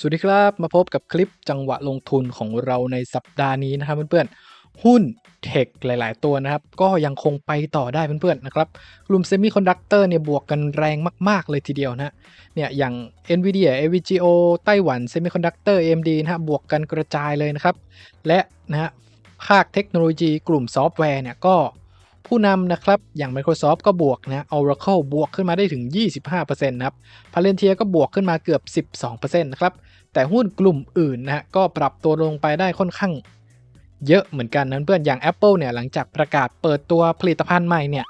สวัสดีครับมาพบกับคลิปจังหวะลงทุนของเราในสัปดาห์นี้นะครับเพื่อนๆหุ้นเทคหลาย ๆ ตัวนะครับ ก็ยังคงไปต่อได้เพื่อนๆนะครับกลุ่มเซมิคอนดักเตอร์เนี่ยบวกกันแรงมาก ๆ เลยทีเดียวนะเนี่ยอย่าง NVIDIA AVGO ไต้หวัน Semiconductor AMD นะฮะบวกกันกระจายเลยนะครับ และนะฮะภาคเทคโนโลยีกลุ่มซอฟต์แวร์เนี่ยก็ ผู้นำนะครับ อย่าง Microsoft ก็บวกนะ Oracle บวกขึ้นมาได้ถึง 25%นะครับ Palantir ก็บวกขึ้นมาเกือบ 12%นะครับ แต่หุ้นกลุ่มอื่นนะฮะก็ปรับตัวลงไปได้ค่อนข้างเยอะเหมือนกันนั้นเพื่อนอย่าง Apple เนี่ยหลังจากประกาศเปิดตัวผลิตภัณฑ์ใหม่เนี่ย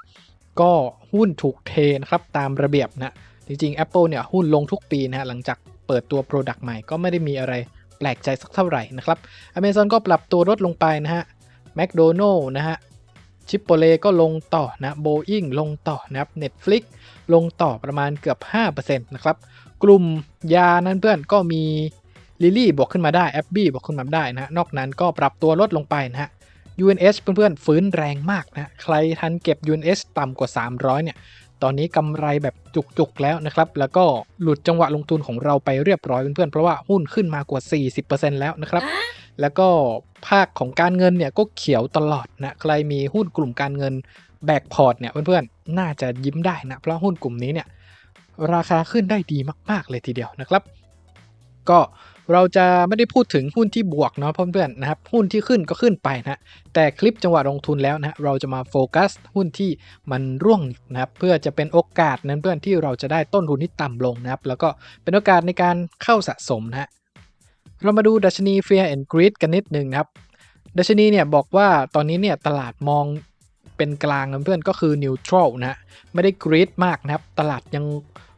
ก็หุ้นถูกเทนะครับตามระเบียบนะจริงๆ Apple เนี่ยหุ้นลงทุกปีนะฮะหลังจากเปิดตัว Product ใหม่ก็ไม่ได้มีอะไรแปลกใจสักเท่าไหร่นะครับ Amazon ก็ปรับตัวลดลงไปนะฮะ McDonald นะฮะ ชิปโปเลก็ลงต่อนะโบอิงลงต่อนะครับ Netflix ลงต่อประมาณเกือบ 5%นะครับ กลุ่มยานั้นเพื่อนก็มีลิลี่บวกขึ้นมาได้แอปบี้บวกขึ้นมาได้นะ นอกนั้นก็ปรับตัวลดลงไปนะฮะ UNH เพื่อนๆฟื้นแรงมากนะ ใครทันเก็บ UNH ต่ำกว่า 300 เนี่ย ตอนนี้กำไรแบบจุกๆแล้วนะครับ แล้วก็หลุดจังหวะลงทุนของเราไปเรียบร้อยเพื่อนๆ เพราะว่าหุ้นขึ้นมากว่า 40%แล้วนะครับ แล้วก็ภาคของการเงินเนี่ยก็เขียวตลอดนะใครมีหุ้นกลุ่มการเงินแบกพอร์ตเนี่ยเพื่อนๆน่าจะยิ้มได้นะเพราะหุ้นกลุ่มนี้เนี่ยราคาขึ้นได้ดีมาก ๆ เลยทีเดียวนะครับ ก็เราจะไม่ได้พูดถึงหุ้นที่บวกเนาะเพื่อนๆนะครับหุ้นที่ขึ้นก็ขึ้นไปนะแต่คลิปจังหวะลงทุนแล้วนะเราจะมาโฟกัสหุ้นที่มันร่วงนะครับเพื่อจะเป็นโอกาสนั้นเพื่อนที่เราจะได้ต้นทุนที่ต่ำลงนะครับแล้วก็เป็นโอกาสในการเข้าสะสมนะฮะ เรามาดูดัชนี Fear and Greed กันนิดนึงครับ ดัชนีเนี่ยบอกว่าตอนนี้เนี่ยตลาดมองเป็นกลางเพื่อนก็คือ neutral นะไม่ได้ greed มากนะครับ ตลาดยัง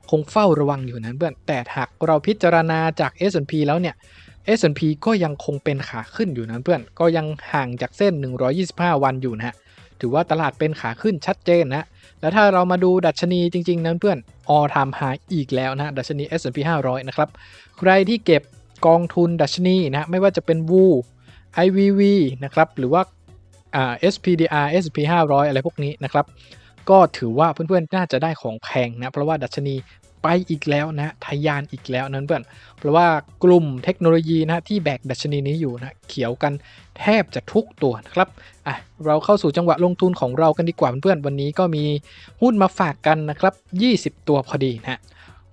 คงเฝ้าระวังอยู่นะเพื่อน แต่หากเราพิจารณาจาก S&P แล้วเนี่ย S&P ก็ยังคงเป็นขาขึ้นอยู่นะเพื่อน ก็ยังห่างจากเส้น 125 วันอยู่นะฮะ ถือว่าตลาดเป็นขาขึ้นชัดเจนนะ แล้วถ้าเรามาดูดัชนีจริง ๆ นั้นเพื่อน all time high อีกแล้วนะ ดัชนี S&P 500 นะครับ ใครที่เก็บ กองทุนดัชนีนะไม่ว่าจะเป็น WU IVV นะครับหรือว่า SPDR SP 500 อะไรพวกนี้นะครับ ก็ถือว่าเพื่อนๆ น่าจะได้ของแพงนะ เพราะว่าดัชนีไปอีกแล้วนะทยานอีกแล้วนั้นเพื่อน เพราะว่ากลุ่มเทคโนโลยีนะที่แบกดัชนีนี้อยู่นะเขียวกันแทบจะทุกตัวนะครับอะเราเข้าสู่จังหวะลงทุนของเรากันดีกว่าเพื่อนๆวันนี้ก็มีหุ้นมาฝากกันนะครับ 20 ตัวพอดีนะ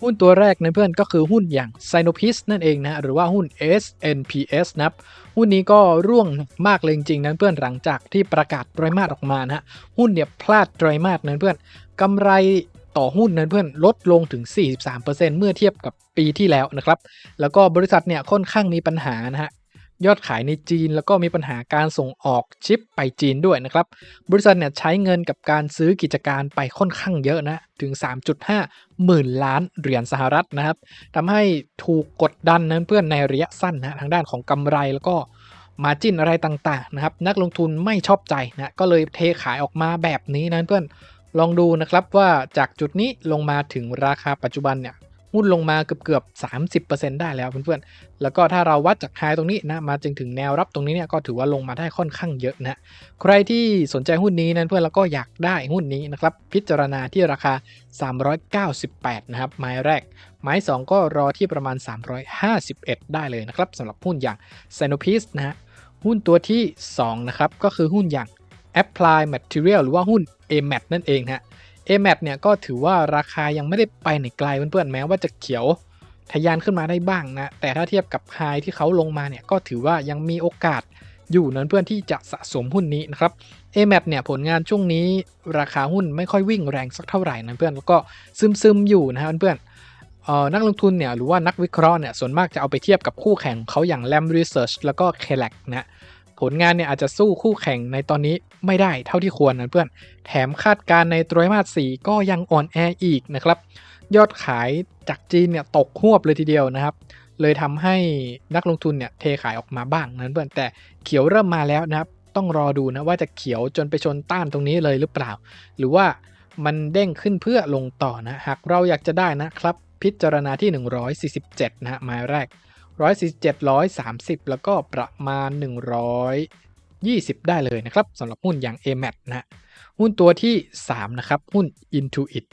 หุ้นตัวแรกนะเพื่อนก็คือหุ้นอย่าง s i n o p i s นั่นเองนะหรือว่าหุ้น SNPS นะครับหุ้นนี้ก็ร่วงมากเลยจริงๆนั้นเพื่อนหลังจากที่ประกาศไตรมาสออกมานะฮะหุ้นเนี่ยพลาดไตรมาสนั้นเพื่อนกำไรต่อหุ้นนั้นเพื่อนลดลงถึง 43%เมื่อเทียบกับปีที่แล้วนะครับ แล้วก็บริษัทเนี่ยค่อนข้างมีปัญหานะฮะ ยอดขายในจีน แล้วก็มีปัญหาการส่งออกชิปไปจีนด้วยนะครับ บริษัทเนี่ยใช้เงินกับการซื้อกิจการไปค่อนข้างเยอะนะ ถึง 3.5 หมื่นล้านเหรียญสหรัฐนะครับทำให้ถูกกดดันนั้นเพื่อนในระยะสั้นนะทางด้านของกำไรแล้วก็มาจิ้นอะไรต่างๆนะครับ นักลงทุนไม่ชอบใจนะก็เลยเทขายออกมาแบบนี้นะเพื่อนลองดูนะครับว่าจากจุดนี้ลงมาถึงราคาปัจจุบันเนี่ย หุ้นลงมาเกือบเกือบ 30%ได้แล้วเพื่อนๆ แล้วก็ถ้าเราวัดจากไฮตรงนี้นะมาจึงถึงแนวรับตรงนี้เนี่ยก็ถือว่าลงมาได้ค่อนข้างเยอะนะ ใครที่สนใจหุ้นนี้นั้นเพื่อนแล้วก็อยากได้หุ้นนี้นะครับพิจารณาที่ราคา 398 นะครับไม้แรก ไม้ 2 ก็รอที่ประมาณ 351 ได้เลยนะครับสำหรับหุ้นอย่าง s y n o p i s นะฮะหุ้นตัวที่ 2 นะครับก็คือหุ้นอย่าง Apply Material หรือว่าหุ้น AMAT นั่นเองฮะ AMAT เนี่ยก็ถือว่าราคายังไม่ได้ไปไหนไกลเพื่อนๆแม้ว่าจะเขียวทะยานขึ้นมาได้บ้างนะ แต่ถ้าเทียบกับไฮที่เขาลงมาเนี่ยก็ถือว่ายังมีโอกาสอยู่นั้นเพื่อนที่จะสะสมหุ้นนี้นะครับ AMAT เนี่ยผลงานช่วงนี้ราคาหุ้นไม่ค่อยวิ่งแรงสักเท่าไหร่นะเพื่อนแล้วก็ซึมๆอยู่นะเพื่อนนักลงทุนเนี่ยหรือว่านักวิเคราะห์เนี่ยส่วนมากจะเอาไปเทียบกับคู่แข่งเขาอย่าง Lam Research แล้วก็ k e l a c นะ ผลงานเนี่ยอาจจะสู้คู่แข่งในตอนนี้ไม่ได้เท่าที่ควรนะเพื่อน แถมคาดการในไตรมาส 4 ก็ยังอ่อนแออีกนะครับ ยอดขายจากจีนเนี่ยตกหวบเลยทีเดียวนะครับ เลยทำให้นักลงทุนเนี่ยเทขายออกมาบ้างนะเพื่อน แต่เขียวเริ่มมาแล้วนะครับ ต้องรอดูนะว่าจะเขียวจนไปชนต้านตรงนี้เลยหรือเปล่า หรือว่ามันเด้งขึ้นเพื่อลงต่อนะ หากเราอยากจะได้นะครับ พิจารณาที่ 147 นะฮะไม้แรก 147 130 แล้วก็ประมาณ 120 ได้เลยนะครับสำหรับหุ้นอย่าง AMAT นะหุ้นตัวที่ 3 นะครับ หุ้น Intuit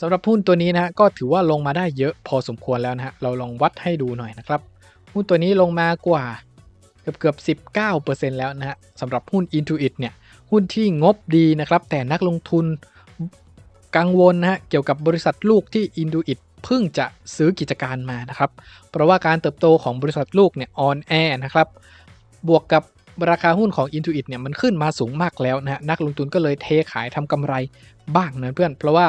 สำหรับหุ้นตัวนี้นะฮะก็ถือว่าลงมาได้เยอะพอสมควรแล้วนะฮะเราลองวัดให้ดูหน่อยนะครับ หุ้นตัวนี้ลงมากว่าเกือบเกือบ 19%แล้วนะฮะสำหรับหุ้น Intuit เนี่ยหุ้นที่งบดีนะครับ แต่นักลงทุนกังวลนะฮะเกี่ยวกับบริษัทลูกที่ Intuit เพิ่งจะซื้อกิจการมานะครับ เพราะว่าการเติบโตของบริษัทลูกเนี่ยออนแอนะครับ บวกกับราคาหุ้นของ Intuit เนี่ยมันขึ้นมาสูงมากแล้วนะฮะนักลงทุนก็เลยเทขายทำกำไรบ้างนะเพื่อน เพราะว่า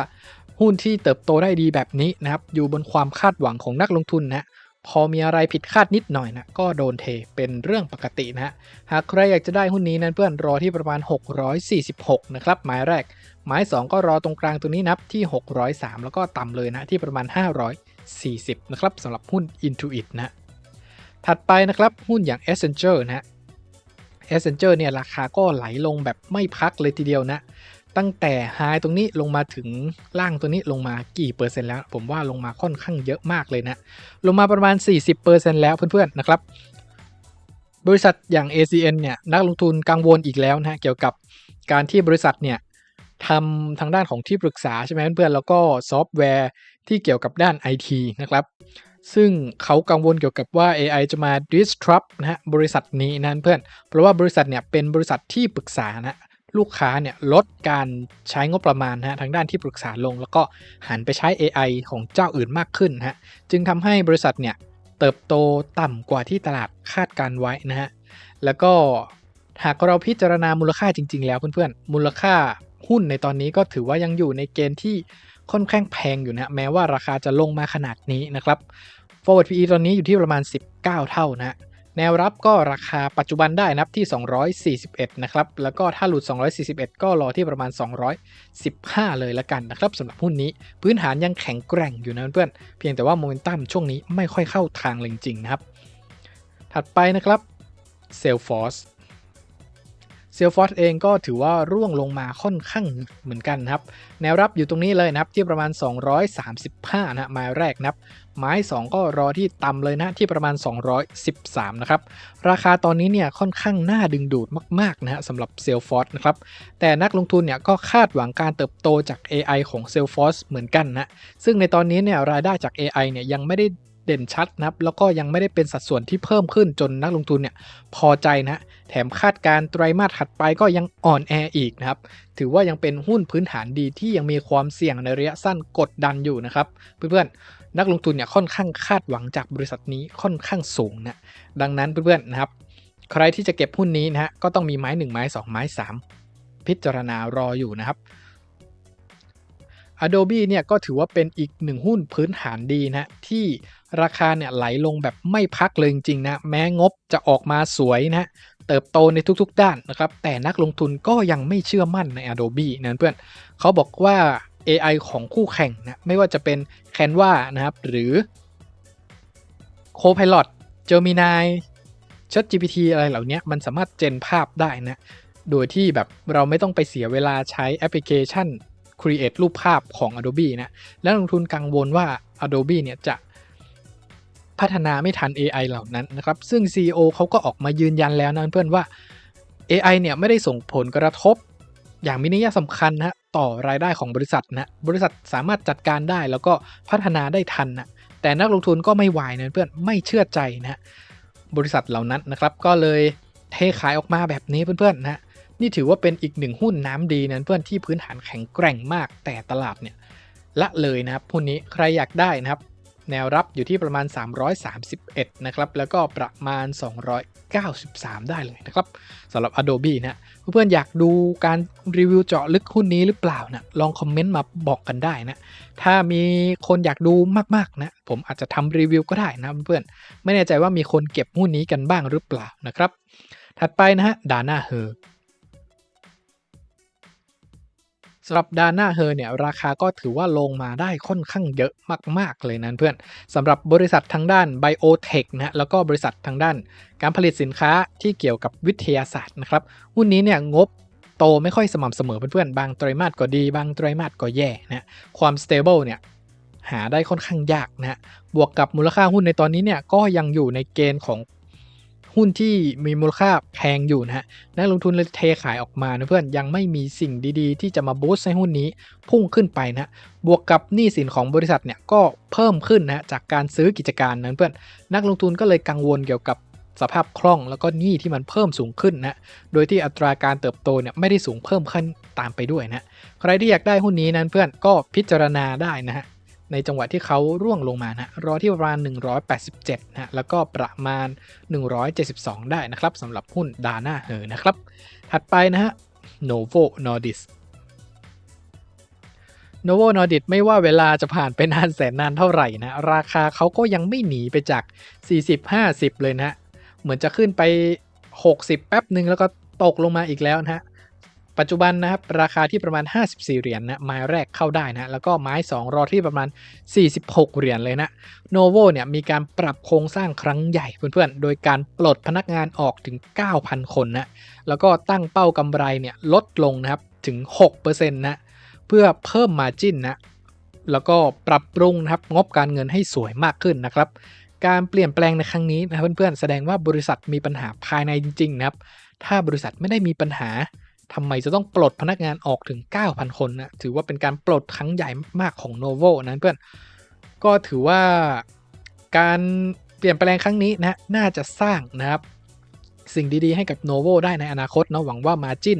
หุ้นที่เติบโตได้ดีแบบนี้นะครับอยู่บนความคาดหวังของนักลงทุนนะ พอมีอะไรผิดคาดนิดหน่อยนะก็โดนเทเป็นเรื่องปกตินะฮะหากใครอยากจะได้หุ้นนี้นั้นเพื่อนรอที่ประมาณ 646 นะครับหมายแรก หมาย 2 ก็รอตรงกลางตัวนี้นับที่ 603 แล้วก็ต่ำเลยนะที่ประมาณ 540 นะครับสำหรับหุ้น Intuit นะถัดไปนะครับหุ้นอย่าง Accenture นะ Accenture เนี่ยราคาก็ไหลลงแบบไม่พักเลยทีเดียวนะ ตั้งแต่ไฮตรงนี้ลงมาถึงล่างตัวนี้ลงมากี่เปอร์เซ็นต์แล้ว ผมว่าลงมาค่อนข้างเยอะมากเลยนะ ลงมาประมาณ 40%แล้วเพื่อนๆนะครับ บริษัทอย่าง ACN เนี่ยนักลงทุนกังวลอีกแล้วนะเกี่ยวกับการที่บริษัทเนี่ยทำทางด้านของที่ปรึกษาใช่ไหมเพื่อนๆแล้วก็ซอฟต์แวร์ที่เกี่ยวกับด้าน IT นะครับซึ่งเขากังวลเกี่ยวกับว่า AI จะมา disrupt นะฮะบริษัทนี้นะเพื่อน เพราะว่าบริษัทเนี่ยเป็นบริษัทที่ปรึกษานะ ลูกค้าเนี่ยลดการใช้งบประมาณนะฮะทางด้านที่ปรึกษาลง แล้วก็หันไปใช้ AI ของเจ้าอื่นมากขึ้นนะฮะจึงทำให้บริษัทเนี่ยเติบโตต่ำกว่าที่ตลาดคาดการไว้นะฮะแล้วก็หากเราพิจารณามูลค่าจริง ๆ แล้วเพื่อนๆมูลค่าหุ้นในตอนนี้ก็ถือว่ายังอยู่ในเกณฑ์ที่ค่อนข้างแพงอยู่นะแม้ว่าราคาจะลงมาขนาดนี้นะครับ forward PE ตอนนี้อยู่ที่ประมาณ 19 เท่านะ แนวรับก็ราคาปัจจุบันได้นับที่ 241 นะครับ แล้วก็ถ้าหลุด 241 ก็รอที่ประมาณ 215 เลยละกันนะครับสำหรับหุ้นนี้พื้นฐานยังแข็งแกร่งอยู่นะเพื่อนเพียงแต่ว่าโมเมนตัมช่วงนี้ไม่ค่อยเข้าทางเลยจริงๆนะครับ ถัดไปนะครับ Salesforce เซลฟอร์เองก็ถือว่าร่วงลงมาค่อนข้างเหมือนกันครับ แนวรับอยู่ตรงนี้เลยนะครับที่ประมาณ 235 นะหมายแรกนะครับหมาย2ก็รอที่ต่ำเลยนะที่ประมาณ 213 นะครับ ราคาตอนนี้เนี่ยค่อนข้างน่าดึงดูดมากๆนะฮะสำหรับเซลฟอร์นะครับ แต่นักลงทุนเนี่ยก็คาดหวังการเติบโตจาก AI ของ Salesforce เหมือนกันนะซึ่งในตอนนี้เนี่ยรายได้จาก AI เนี่ยยังไม่ได้เด่นชัดนะครับแล้วก็ยังไม่ได้เป็นสัดส่วนที่เพิ่มขึ้นจนนักลงทุนเนี่ยพอใจนะ แถมคาดการไตรมาสถัดไปก็ยังอ่อนแออีกนะครับ ถือว่ายังเป็นหุ้นพื้นฐานดีที่ยังมีความเสี่ยงในระยะสั้นกดดันอยู่นะครับ เพื่อนๆ นักลงทุนเนี่ยค่อนข้างคาดหวังจากบริษัทนี้ค่อนข้างสูงนะดังนั้นเพื่อนๆนะครับ ใครที่จะเก็บหุ้นนี้นะฮะก็ต้องมีไม้ 1 ไม้ 2 ไม้ 3 พิจารณารออยู่นะครับ Adobe เนี่ยก็ถือว่าเป็นอีกหนึ่งหุ้นพื้นฐานดีนะที่ราคาเนี่ยไหลลงแบบไม่พักเลยจริงๆนะแม้งบจะออกมาสวยนะ เติบโตในทุกๆ ด้านนะครับ แต่นักลงทุนก็ยังไม่เชื่อมั่นใน Adobe นะเพื่อนเขาบอกว่า AI ของคู่แข่งนะไม่ว่าจะเป็น Canva นะครับ หรือ Copilot Gemini ChatGPT อะไรเหล่านี้มันสามารถเจนภาพได้นะโดยที่แบบเราไม่ต้องไปเสียเวลาใช้แอปพลิเคชัน Create รูปภาพของ Adobe นะ แล้วลงทุนกังวลว่า Adobe เนี่ยจะ พัฒนาไม่ทัน AI เหล่านั้นนะครับ ซึ่ง CEO เขาก็ออกมายืนยันแล้วนะเพื่อนว่า AI เนี่ยไม่ได้ส่งผลกระทบ อย่างมีนัยสำคัญนะต่อรายได้ของบริษัทนะบริษัทสามารถจัดการได้แล้วก็พัฒนาได้ทันนะแต่นักลงทุนก็ไม่ไหวนะเพื่อนไม่เชื่อใจนะบริษัทเหล่านั้นนะครับก็เลยเทขายออกมาแบบนี้เพื่อนๆนะนี่ถือว่าเป็นอีกหนึ่งหุ้นน้ำดีนะเพื่อนที่พื้นฐานแข็งแกร่งมากแต่ตลาดเนี่ยละเลยนะครับหุ้นนี้ใครอยากได้นะครับ แนวรับอยู่ที่ประมาณ 331 นะครับ แล้วก็ประมาณ 293 ได้เลยนะครับสำหรับ Adobe นะเพื่อนๆอยากดูการรีวิวเจาะลึกหุ้นนี้หรือเปล่านะลองคอมเมนต์มาบอกกันได้นะ ถ้ามีคนอยากดูมากๆนะ ผมอาจจะทำรีวิวก็ได้นะเพื่อนๆไม่แน่ใจว่ามีคนเก็บหุ้นนี้กันบ้างหรือเปล่านะครับ ถัดไปนะฮะดาน่าเฮอ สำหรับดาน่าเฮอร์เนี่ยราคาก็ถือว่าลงมาได้ค่อนข้างเยอะมาก ๆ เลยนะเพื่อนสำหรับบริษัททางด้านไบโอเทคนะแล้วก็บริษัททางด้าน การผลิตสินค้าที่เกี่ยวกับวิทยาศาสตร์นะครับหุ้นนี้เนี่ยงบโตไม่ค่อยสม่ำเสมอเพื่อนๆ บางไตรมาสก็ดี บางไตรมาสก็แย่นะความสเตเบิลเนี่ยหาได้ค่อนข้างยากนะบวกกับมูลค่าหุ้นในตอนนี้เนี่ยก็ยังอยู่ในเกณฑ์ของ หุ้นที่มีมูลค่าแพงอยู่นะฮะนักลงทุนเลยเทขายออกมานะเพื่อนยังไม่มีสิ่งดีๆ ที่จะมาบูสต์ให้หุ้นนี้พุ่งขึ้นไปนะบวกกับหนี้สินของบริษัทเนี่ยก็เพิ่มขึ้นนะจากการซื้อกิจการนั้นเพื่อนนักลงทุนก็เลยกังวลเกี่ยวกับสภาพคล่องแล้วก็หนี้ที่มันเพิ่มสูงขึ้นนะ โดยที่อัตราการเติบโตเนี่ยไม่ได้สูงเพิ่มขึ้นตามไปด้วยนะ ใครที่อยากได้หุ้นนี้นั้นเพื่อนก็พิจารณาได้นะฮะ ในจังหวะที่เขาร่วงลงมานะรอที่ประมาณ 187นะแล้วก็ประมาณ 172 ได้นะครับสำหรับหุ้นดาน่าเฮอนะครับ ถัดไปนะฮะ Novo Nordisk Novo n o r d i s ไม่ว่าเวลาจะผ่านไปนานแสนนานเท่าไหร่นะ ราคาเขาก็ยังไม่หนีไปจาก 40-50 เลยนะ เหมือนจะขึ้นไป 60 แป๊บหนึ่งแล้วก็ตกลงมาอีกแล้วนะฮะ ปัจจุบันนะครับราคาที่ประมาณ 54 เหรียญนนะไม้แรกเข้าได้นะแล้วก็ไม้ 2 รอที่ประมาณ 46 เหรียญเลยนะโนโวเนี่ยมีการปรับโครงสร้างครั้งใหญ่เพื่อนๆ โดยการปลดพนักงานออกถึง 9,000 คนนะแล้วก็ตั้งเป้ากำไรเนี่ยลดลงนะครับถึง 6%นะเพื่อเพิ่มมาจิ้นนะแล้วก็ปรับปรุงนะครับงบการเงินให้สวยมากขึ้นนะครับการเปลี่ยนแปลงในครั้งนี้นะเพื่อนๆแสดงว่าบริษัทมีปัญหาภายในจริงๆนะครับถ้าบริษัทไม่ได้มีปัญหา ทำไมจะต้องปลดพนักงานออกถึง 9,000 คนนะถือว่าเป็นการปลดครั้งใหญ่มากของ Novo นะเพื่อนก็ถือว่าการเปลี่ยนแปลงครั้งนี้นะน่าจะสร้างนะครับ สิ่งดีๆให้กับ Novo ได้ในอนาคตเนาะหวังว่ามาจิน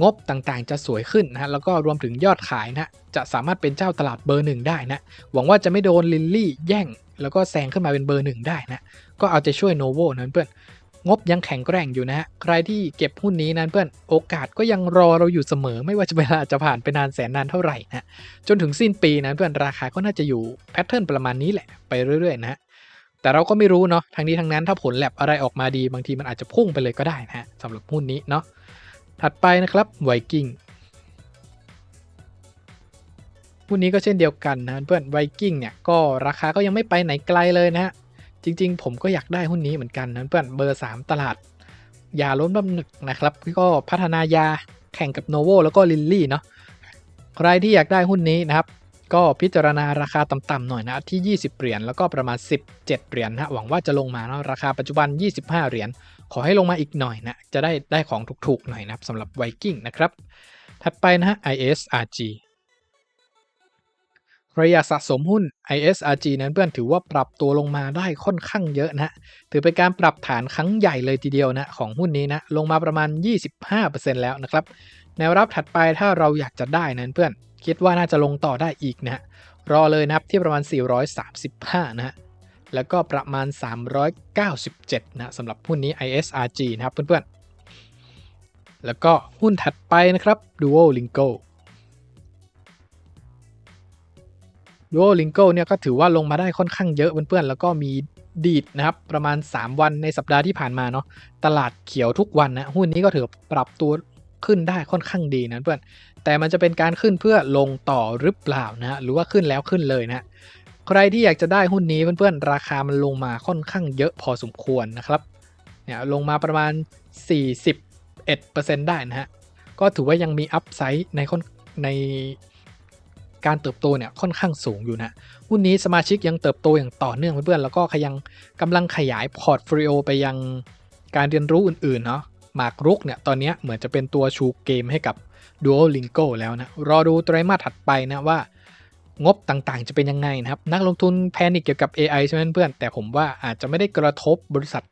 งบต่างๆ จะสวยขึ้นนะแล้วก็รวมถึงยอดขายนะจะสามารถเป็นเจ้าตลาดเบอร์หนึ่งได้นะ หวังว่าจะไม่โดนลิลลี่แย่ง แล้วก็แซงขึ้นมาเป็นเบอร์หนึ่งได้นะ ก็เอาใจช่วย Novo นะเพื่อน งบยังแข็งแกร่งอยู่นะฮะ ใครที่เก็บหุ้นนี้นั้นเพื่อนโอกาสก็ยังรอเราอยู่เสมอ ไม่ว่าจะเวลาจะผ่านไปนานแสนนานเท่าไหร่นะจนถึงสิ้นปีนั้นเพื่อนราคาก็น่าจะอยู่แพทเทิร์นประมาณนี้แหละไปเรื่อยๆนะฮะแต่เราก็ไม่รู้เนาะทั้งนี้ทั้งนั้นถ้าผลแลบอะไรออกมาดีบางทีมันอาจจะพุ่งไปเลยก็ได้นะฮะสำหรับหุ้นนี้เนาะถัดไปนะครับไวกิ้งหุ้นนี้ก็เช่นเดียวกันนะเพื่อนไวกิ้งเนี่ยก็ราคาก็ยังไม่ไปไหนไกลเลยนะฮะ จริง ๆ ผมก็อยากได้หุ้นนี้เหมือนกันนะเพื่อนเบอร์ 3 ตลาด ยาล้มน้ำหนักนะครับก็พัฒนายาแข่งกับโนโวแล้วก็ลิลลี่เนาะใครที่อยากได้หุ้นนี้นะครับ ก็พิจารณาราคาต่ำๆหน่อยนะที่ 20 เหรียญแล้วก็ประมาณ 17 เหรียญนะหวังว่าจะลงมาเนาะราคาปัจจุบัน 25 เหรียญขอให้ลงมาอีกหน่อยนะจะได้ได้ของถูกๆหน่อยนะครับสำหรับไวกิ้งนะครับถัดไปนะฮะ ISRG ระยะสะสมหุ้น ISRG นั้นเพื่อนถือว่าปรับตัวลงมาได้ค่อนข้างเยอะนะ ถือเป็นการปรับฐานครั้งใหญ่เลยทีเดียวนะของหุ้นนี้นะ ลงมาประมาณ 25%แล้วนะครับ แนวรับถัดไปถ้าเราอยากจะได้นั้นเพื่อน คิดว่าน่าจะลงต่อได้อีกนะ รอเลยนะครับที่ประมาณ 435 นะฮะ แล้วก็ประมาณ 397 นะสำหรับหุ้นนี้ ISRG นะครับเพื่อนๆ แล้วก็หุ้นถัดไปนะครับ Duo Lingo Duolingo Duolingo เนี่ยก็ถือว่าลงมาได้ค่อนข้างเยอะเพื่อนๆแล้วก็มีดีดนะครับประมาณ 3 วันในสัปดาห์ที่ผ่านมาเนาะตลาดเขียวทุกวันนะหุ้นนี้ก็ถือปรับตัวขึ้นได้ค่อนข้างดีนะเพื่อนแต่มันจะเป็นการขึ้นเพื่อลงต่อหรือเปล่านะหรือว่าขึ้นแล้วขึ้นเลยนะใครที่อยากจะได้หุ้นนี้เพื่อนๆราคามันลงมาค่อนข้างเยอะพอสมควรนะครับเนี่ยลงมาประมาณ 41%ได้นะฮะก็ถือว่ายังมีอัพไซด์ในใน การเติบโตเนี่ยค่อนข้างสูงอยู่นะหุ้นนี้สมาชิกยังเติบโตอย่างต่อเนื่องเพื่อนๆแล้วก็ยังกำลังขยายพอร์ตโฟลิโอไปยังการเรียนรู้อื่นๆเนาะหมากรุกเนี่ยตอนนี้เหมือนจะเป็นตัวชูเกมให้กับ Duolingo แล้วนะ รอดูไตรมาสถัดไปนะว่า งบต่างๆจะเป็นยังไงนะครับ นักลงทุนแพนิคเกี่ยวกับ AI ใช่ไหมเพื่อนแต่ผมว่าอาจจะไม่ได้กระทบบริษัท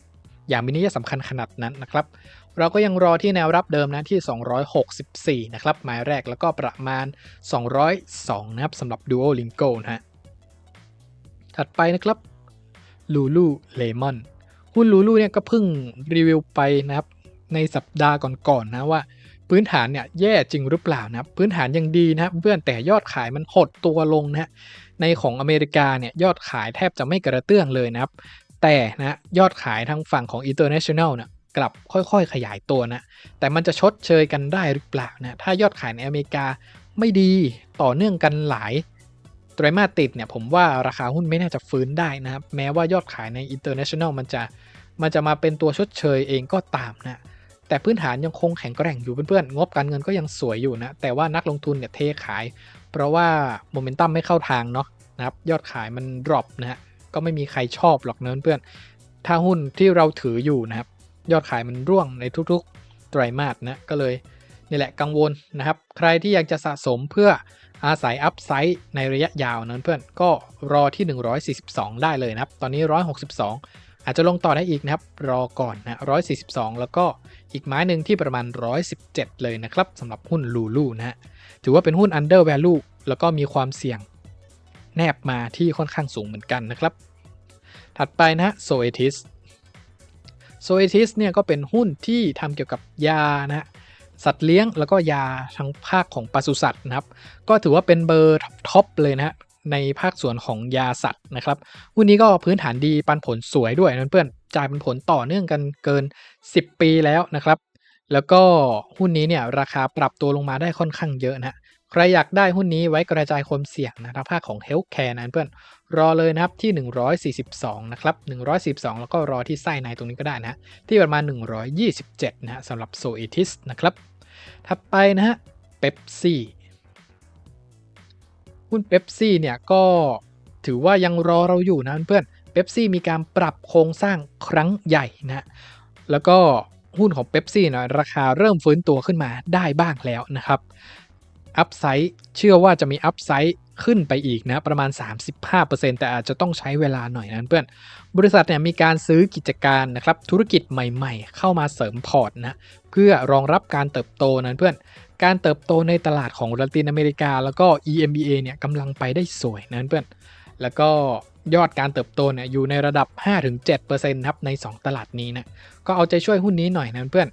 อย่างมีนัยสำคัญขนาดนั้นนะครับ เราก็ยังรอที่แนวรับเดิมนะที่ 264 นะครับ หมายแรกแล้วก็ประมาณ 202 นะครับสำหรับ Duolingo นะฮะ ถัดไปนะครับ Lulu Lemon หุ้น Lulu เนี่ยก็เพิ่งรีวิวไปนะครับในสัปดาห์ก่อนๆนนะว่า พื้นฐานเนี่ยแย่จริงหรือเปล่านะครับพื้นฐานยังดีนะครับเพื่อนแต่ยอดขายมันหดตัวลงนะฮะในของอเมริกาเนี่ยยอดขายแทบจะไม่กระเตื้องเลยนะครับ แต่นะยอดขายทางฝั่งของ international เนี่ย กลับค่อยๆ ขยายตัวนะ แต่มันจะชดเชยกันได้หรือเปล่านะ ถ้ายอดขายในอเมริกาไม่ดีต่อเนื่องกันหลายไตรมาสติดเนี่ยผมว่าราคาหุ้นไม่น่าจะฟื้นได้นะครับ แม้ว่ายอดขายใน international มันจะมันจะมาเป็นตัวชดเชยเองก็ตามนะ แต่พื้นฐานยังคงแข็งแกร่งอยู่เพื่อนๆ งบการเงินก็ยังสวยอยู่นะ แต่ว่านักลงทุนเนี่ยเทขาย เพราะว่าโมเมนตัมไม่เข้าทางเนาะนะครับยอดขายมันดรอปนะฮะก็ไม่มีใครชอบหรอกเนเพื่อนถ้าหุ้นที่เราถืออยู่นะครับ ยอดขายมันร่วงในทุกๆไตรมาสนะก็เลยนี่แหละกังวลนะครับ ใครที่อยากจะสะสมเพื่ออาศัยอัพไซด์ในระยะยาวนั้นเพื่อนก็รอที่ 142 ได้เลยนะครับ ตอนนี้ 162 อาจจะลงต่อได้อีกนะครับ รอก่อนนะ142 แล้วก็อีกไม้หนึ่งที่ประมาณ 117 เลยนะครับสำหรับหุ้นลูลูนะฮะถือว่าเป็นหุ้น under value แล้วก็มีความเสี่ยงแนบมาที่ค่อนข้างสูงเหมือนกันนะครับ ถัดไปนะฮะ Zoetis Zoetis เนี่ยก็เป็นหุ้นที่ทำเกี่ยวกับยานะฮะสัตว์เลี้ยงแล้วก็ยาทั้งภาคของปศุสัตว์นะครับ ก็ถือว่าเป็นเบอร์ท็อปเลยนะฮะในภาคส่วนของยาสัตว์นะครับหุ้นนี้ก็พื้นฐานดีปันผลสวยด้วยนะเพื่อนจ่ายปันผลต่อเนื่องกันเกิน 10 ปีแล้วนะครับ แล้วก็หุ้นนี้เนี่ยราคาปรับตัวลงมาได้ค่อนข้างเยอะนะใครอยากได้หุ้นนี้ไว้กระจายความเสี่ยงนะทางภาคของ Healthcare นะเพื่อน รอเลยนะครับที่ 142 นะครับ 142 แล้วก็รอที่ไส้ในตรงนี้ก็ได้นะที่ประมาณ 127 นะสำหรับ Zoetis นะครับ ถัดไปนะฮะเ e ปซี่หุ้นเ e ปซี่เนี่ยก็ถือว่ายังรอเราอยู่นะเพื่อนเ e ปซี่มีการปรับโครงสร้างครั้งใหญ่นะแล้วก็หุ้นของเ e ปซี่นะราคาเริ่มฟื้นตัวขึ้นมาได้บ้างแล้วนะครับอัพไซด์เชื่อว่าจะมีอัพไซด์ ขึ้นไปอีกนะประมาณ 35%แต่อาจจะต้องใช้เวลาหน่อยนะเพื่อนบริษัทเนี่ยมีการซื้อกิจการนะครับธุรกิจใหม่ๆ เข้ามาเสริมพอร์ตนะเพื่อรองรับการเติบโตนะเพื่อนการเติบโตในตลาดของละตินอเมริกา แล้วก็ EMBA เนี่ยกำลังไปได้สวยนะเพื่อนแล้วก็ยอดการเติบโตเนี่ยอยู่ในระดับ 5-7%ครับใน 2 ตลาดนี้นะก็เอาใจช่วยหุ้นนี้หน่อยนะเพื่อน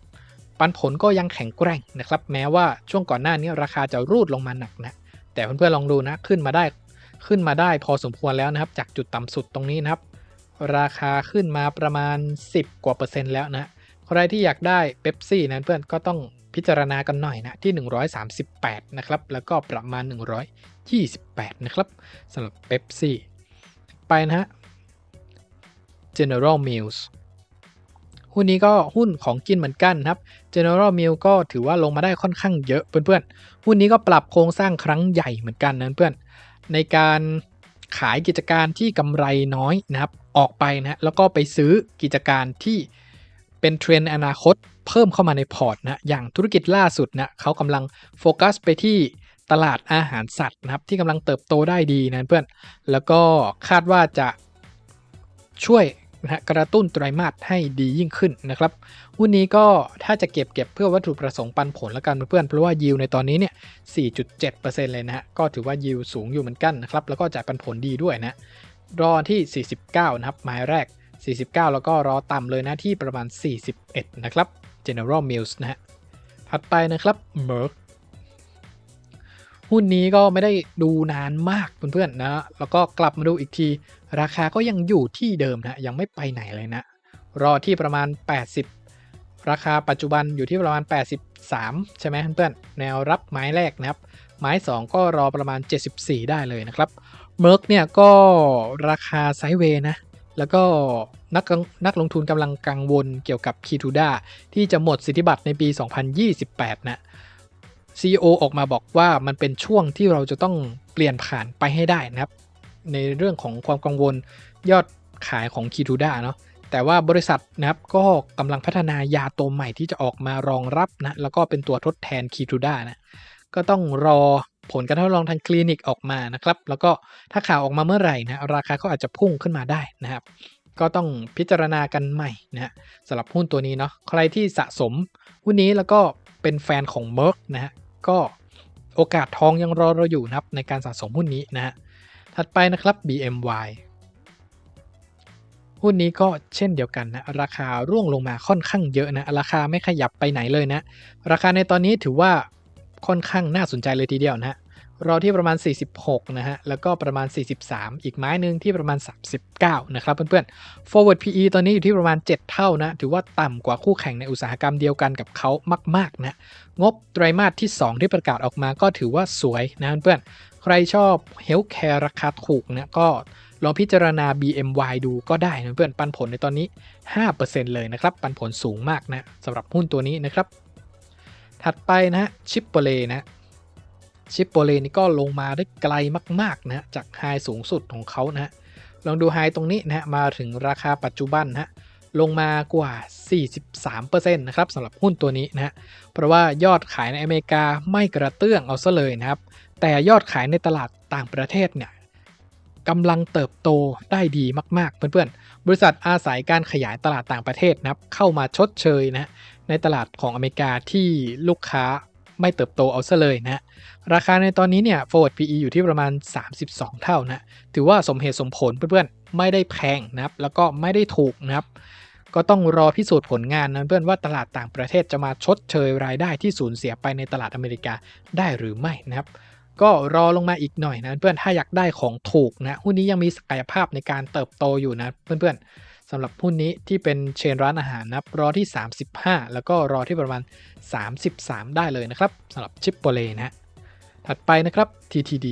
ปันผลก็ยังแข็งแกร่งนะครับแม้ว่าช่วงก่อนหน้านี้ราคาจะรูดลงมาหนักนะ แต่เพื่อนๆลองดูนะขึ้นมาได้ขึ้นมาได้พอสมควรแล้วนะครับ จากจุดต่ำสุดตรงนี้นะครับ ราคาขึ้นมาประมาณ 10 กว่าเปอร์เซ็นต์แล้วนะใครที่อยากได้เบปซี่นั้นเพื่อนก็ต้องพิจารณากันหน่อยนะที่ 138 นะครับ แล้วก็ประมาณ 128 นะครับสำหรับเบปซี่ไปนะฮะ General Mills หุ้นนี้ก็หุ้นของกินเหมือนกันครับ General Mills ก็ถือว่าลงมาได้ค่อนข้างเยอะเพื่อนๆ หุ้นนี้ก็ปรับโครงสร้างครั้งใหญ่เหมือนกันนะเพื่อนในการขายกิจการที่กำไรน้อยนะครับออกไปนะแล้วก็ไปซื้อกิจการที่เป็นเทรนด์อนาคตเพิ่มเข้ามาในพอร์ตนะอย่างธุรกิจล่าสุดนะเขากำลังโฟกัสไปที่ตลาดอาหารสัตว์นะครับที่กำลังเติบโตได้ดีนะเพื่อนแล้วก็คาดว่าจะช่วย นะกระตุ้นไตรามาสให้ดียิ่งขึ้นนะครับหุ้นนี้ก็ถ้าจะเก็บเก็บเพื่อวัตถุประสงค์ปันผลแล้วกันเพื่อนเพราะว่ายิวในตอนนี้เนี่ย 4.7%เลยนะฮะก็ถือว่ายิวสูงอยู่เหมือนกันนะครับแล้วก็จ่ายปันผลดีด้วยนะรอที่ 49 นะครับหมายแรก 49 แล้วก็รอต่ำเลยนะที่ประมาณ 41 นะครับ General Mills นะฮะถัดไปนะครับ Merck หุ้นนี้ก็ไม่ได้ดูนานมากเพื่อนๆนะ แล้วก็กลับมาดูอีกที ราคาก็ยังอยู่ที่เดิมนะ ยังไม่ไปไหนเลยนะ รอที่ประมาณ 80 ราคาปัจจุบันอยู่ที่ประมาณ 83 ใช่ไหมเพื่อนๆ แนวรับไม้แรกนะครับ ไม้ 2 ก็รอประมาณ 74 ได้เลยนะครับ เมอร์กเนี่ยก็ราคาไซด์เวย์นะ แล้วก็นักนักลงทุนกำลังกังวลเกี่ยวกับคีทูด้าที่จะหมดสิทธิบัตรในปี 2028 นะ CEO ออกมาบอกว่ามันเป็นช่วงที่เราจะต้องเปลี่ยนผ่านไปให้ได้นะครับ ในเรื่องของความกังวลยอดขายของคีทูด้าเนาะแต่ว่าบริษัทนะครับก็กำลังพัฒนายาตัวใหม่ที่จะออกมารองรับนะแล้วก็เป็นตัวทดแทนคีทูด้านะก็ต้องรอผลการทดลองทางคลินิกออกมานะครับ แล้วก็ถ้าข่าวออกมาเมื่อไหร่นะราคาก็อาจจะพุ่งขึ้นมาได้นะครับ ก็ต้องพิจารณากันใหม่นะฮะสำหรับหุ้นตัวนี้เนาะใครที่สะสมหุ้นนี้แล้วก็เป็นแฟนของ Merck นะฮะ ก็โอกาสทองยังรอเราอยู่นะครับในการสะสมหุ้นนี้นะฮะถัดไปนะครับ BMY หุ้นนี้ก็เช่นเดียวกันนะราคาร่วงลงมาค่อนข้างเยอะนะราคาไม่ขยับไปไหนเลยนะ ราคาในตอนนี้ถือว่าค่อนข้างน่าสนใจเลยทีเดียวนะ รอที่ประมาณ 46 นะฮะ แล้วก็ประมาณ 43 อีกไม้หนึ่งที่ประมาณ 39 นะครับเพื่อนๆ forward PE ตอนนี้อยู่ที่ประมาณ 7 เท่านะ ถือว่าต่ำกว่าคู่แข่งในอุตสาหกรรมเดียวกันกับเขามากๆนะ งบไตรมาสที่ 2 ที่ประกาศออกมาก็ถือว่าสวยนะเพื่อนๆ ใครชอบ healthcare ราคาถูกนะก็ลองพิจารณา BMY ดูก็ได้นะเพื่อนปันผลในตอนนี้ 5%เลยนะครับ ปันผลสูงมากนะสำหรับหุ้นตัวนี้นะครับ ถัดไปนะฮะชิปโปเลนะ ชิปโปเลนี่ก็ลงมาได้ไกลมากๆนะจากไฮสูงสุดของเขานะลองดูไฮตรงนี้นะฮะมาถึงราคาปัจจุบันนะฮะลงมากว่า 43%นะครับสำหรับหุ้นตัวนี้นะฮะเพราะว่ายอดขายในอเมริกาไม่กระเตื้องเอาซะเลยนะครับ แต่ยอดขายในตลาดต่างประเทศเนี่ยกำลังเติบโตได้ดีมากๆ เพื่อนๆ บริษัทอาศัยการขยายตลาดต่างประเทศนะครับเข้ามาชดเชยนะฮะในตลาดของอเมริกาที่ลูกค้า ไม่เติบโตเอาซะเลยนะราคาในตอนนี้เนี่ย forward PE อยู่ที่ประมาณ 32 เท่านะ ถือว่าสมเหตุสมผลเพื่อนๆ ไม่ได้แพงนะครับ แล้วก็ไม่ได้ถูกนะครับ ก็ต้องรอพิสูจน์ผลงานนะเพื่อนว่าตลาดต่างประเทศจะมาชดเชยรายได้ที่สูญเสียไปในตลาดอเมริกาได้หรือไม่นะครับ ก็รอลงมาอีกหน่อยนะเพื่อนถ้าอยากได้ของถูกนะหุ้นนี้ยังมีศักยภาพในการเติบโตอยู่นะเพื่อนๆ สำหรับหุ้นนี้ที่เป็นเชนร้านอาหารนะครับรอที่ 35 แล้วก็รอที่ประมาณ 33 ได้เลยนะครับสำหรับชิปโปเลนะฮะถัดไปนะครับ TTD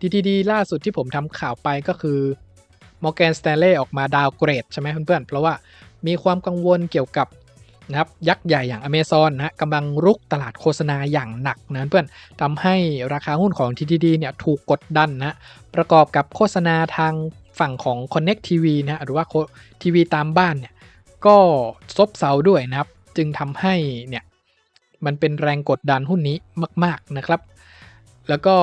TTD ล่าสุดที่ผมทำข่าวไปก็คือ Morgan Stanley ออกมาดาวเกรดใช่ไหมเพื่อนๆ เพราะว่ามีความกังวลเกี่ยวกับนะครับยักษ์ใหญ่อย่าง Amazon นะฮะกำลังรุกตลาดโฆษณาอย่างหนักนะเพื่อนทำให้ราคาหุ้นของ TTD เนี่ยถูกกดดันนะประกอบกับโฆษณาทาง ฝั่งของ Connect TV นะหรือว่าทีวีตามบ้านเนี่ยก็ซบเซาด้วยนะครับ จึงทำให้เนี่ยมันเป็นแรงกดดันหุ้นนี้มาก ๆนะครับ แล้วก็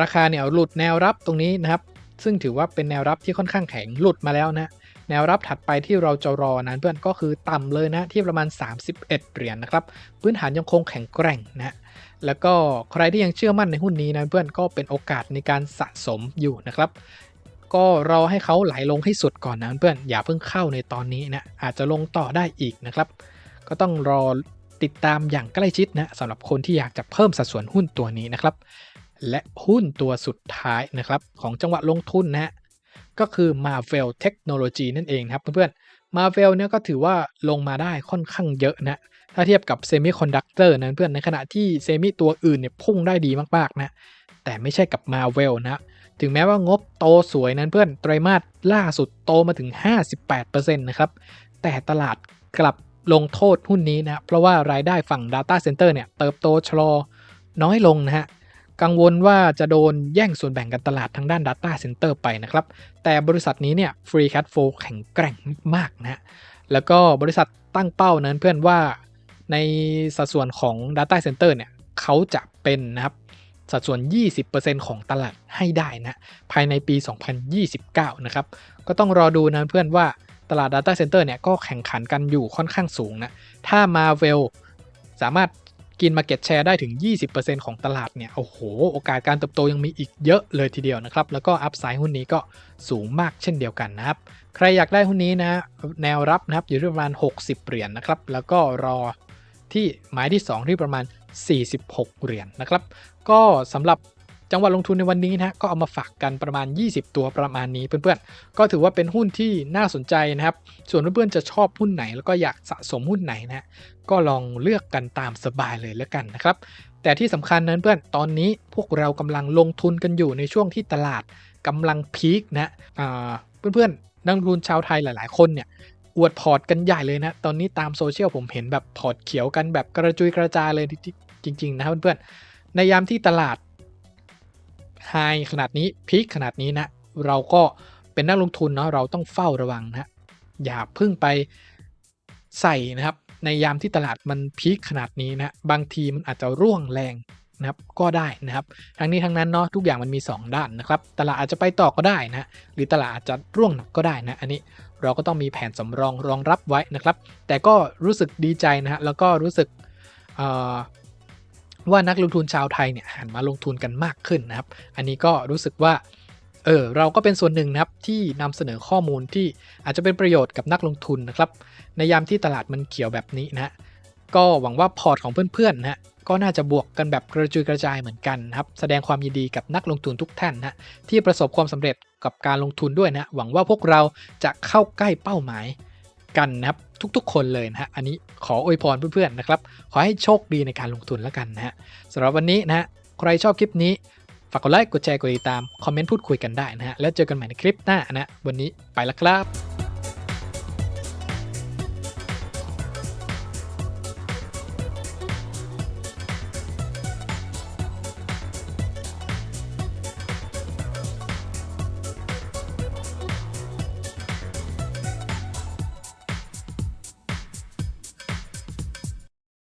ราคาเนี่ยหลุดแนวรับตรงนี้นะครับ ซึ่งถือว่าเป็นแนวรับที่ค่อนข้างแข็งหลุดมาแล้วนะแนวรับถัดไปที่เราจะรอนั้นเพื่อนก็คือต่ำเลยนะที่ประมาณ 31 เหรียญนนะครับ พื้นฐานยังคงแข็งแกร่งนะแล้วก็ใครที่ยังเชื่อมั่นในหุ้นนี้นะเพื่อนก็เป็นโอกาสในการสะสมอยู่นะครับ ก็รอให้เขาไหลลงให้สุดก่อนนะเพื่อนอย่าเพิ่งเข้าในตอนนี้นะอาจจะลงต่อได้อีกนะครับ ก็ต้องรอติดตามอย่างใกล้ชิดนะสำหรับคนที่อยากจะเพิ่มสัดส่วนหุ้นตัวนี้นะครับ และหุ้นตัวสุดท้ายนะครับ ของจังหวะลงทุนนะฮะก็คือ Marvel Technology นั่นเองครับเพื่อนๆ Marvel เนี่ยก็ถือว่าลงมาได้ค่อนข้างเยอะนะถ้าเทียบกับเซมิคอนดักเตอร์นั้นเพื่อนในขณะที่เซมิตัวอื่นเนี่ยพุ่งได้ดีมากๆนะแต่ไม่ใช่กับ Marvel นะ ถึงแม้ว่างบโตสวยนั้นเพื่อนไตรมาสล่าสุดโตมาถึง 58%นะครับ แต่ตลาดกลับลงโทษหุ้นนี้นะ เพราะว่ารายได้ฝั่ง Data Center เนี่ยเติบโตชะลอน้อยลงนะฮะ กังวลว่าจะโดนแย่งส่วนแบ่งกันตลาดทางด้าน Data Center ไปนะครับ แต่บริษัทนี้เนี่ย Free Cash Flow แข็งแกร่งมากนะ แล้วก็บริษัทตั้งเป้านั้นเพื่อนว่าในสัดส่วนของ Data Center เนี่ยเขาจะเป็นนะครับ สัดส่วน 20%ของตลาดให้ได้นะภายในปี 2029 นะครับ ก็ต้องรอดูนะเพื่อนว่าตลาด Data Center เนี่ยก็แข่งขันกันอยู่ค่อนข้างสูงนะ ถ้า Marvel สามารถกิน Market Share ได้ถึง 20%ของตลาดเนี่ย โอ้โห โอกาสการเติบโตยังมีอีกเยอะเลยทีเดียวนะครับ แล้วก็อัพไซด์หุ้นนี้ก็สูงมากเช่นเดียวกันนะครับ ใครอยากได้หุ้นนี้นะ แนวรับนะครับอยู่ที่ประมาณ 60 เหรียญนนะครับ แล้วก็รอ ที่หมายที่ 2 ที่ประมาณ 46 เหรียญนนะครับ ก็สำหรับจังหวะลงทุนในวันนี้นะก็เอามาฝากกันประมาณ 20 ตัวประมาณนี้เพื่อนๆ ก็ถือว่าเป็นหุ้นที่น่าสนใจนะครับ ส่วนเพื่อนๆจะชอบหุ้นไหน แล้วก็อยากสะสมหุ้นไหนนะก็ลองเลือกกันตามสบายเลยแล้วกันนะครับ แต่ที่สำคัญนั้นเพื่อนตอนนี้พวกเรากำลังลงทุนกันอยู่ในช่วงที่ตลาดกำลังพีคนะเพื่อนๆนักลงทุนชาวไทยหลาย ๆ คนเนี่ย อวดพอร์ตกันใหญ่เลยนะ ตอนนี้ตามโซเชียลผมเห็นแบบพอร์ตเขียวกันแบบกระจุยกระจายเลยจริง ๆ นะเพื่อนๆ ในยามที่ตลาดไฮขนาดนี้พีคขนาดนี้นะ เราก็เป็นนักลงทุนเนาะเราต้องเฝ้าระวังนะอย่าเพิ่งไปใส่นะครับ ในยามที่ตลาดมันพีคขนาดนี้นะบางทีมันอาจจะร่วงแรงนะครับก็ได้นะครับ ทั้งนี้ทั้งนั้นเนาะทุกอย่างมันมี 2 ด้านนะครับ ตลาดอาจจะไปต่อก็ได้นะหรือตลาดอาจจะร่วงหนักก็ได้นะ อันนี้ เราก็ต้องมีแผนสำรองรองรับไว้นะครับ แต่ก็รู้สึกดีใจนะฮะแล้วก็รู้สึกว่านักลงทุนชาวไทยเนี่ยหันมาลงทุนกันมากขึ้นนะครับ อันนี้ก็รู้สึกว่าเออเราก็เป็นส่วนหนึ่งนะครับที่นำเสนอข้อมูลที่อาจจะเป็นประโยชน์กับนักลงทุนนะครับ ในยามที่ตลาดมันเขียวแบบนี้นะก็หวังว่าพอร์ตของเพื่อนๆนะ ก็น่าจะบวกกันแบบกระจุยกระจายเหมือนกันครับ แสดงความยินดีกับนักลงทุนทุกท่านนะที่ประสบความสำเร็จกับการลงทุนด้วยนะ หวังว่าพวกเราจะเข้าใกล้เป้าหมายกันนะครับทุกๆ คนเลยนะฮะ อันนี้ขออวยพรเพื่อนๆนะครับ ขอให้โชคดีในการลงทุนแล้วกันนะฮะสำหรับวันนี้นะฮะใครชอบคลิปนี้ฝากกดไลค์กดแชร์กดติดตามคอมเมนต์พูดคุยกันได้นะฮะแล้วเจอกันใหม่ในคลิปหน้านะวันนี้ไปแล้วครับ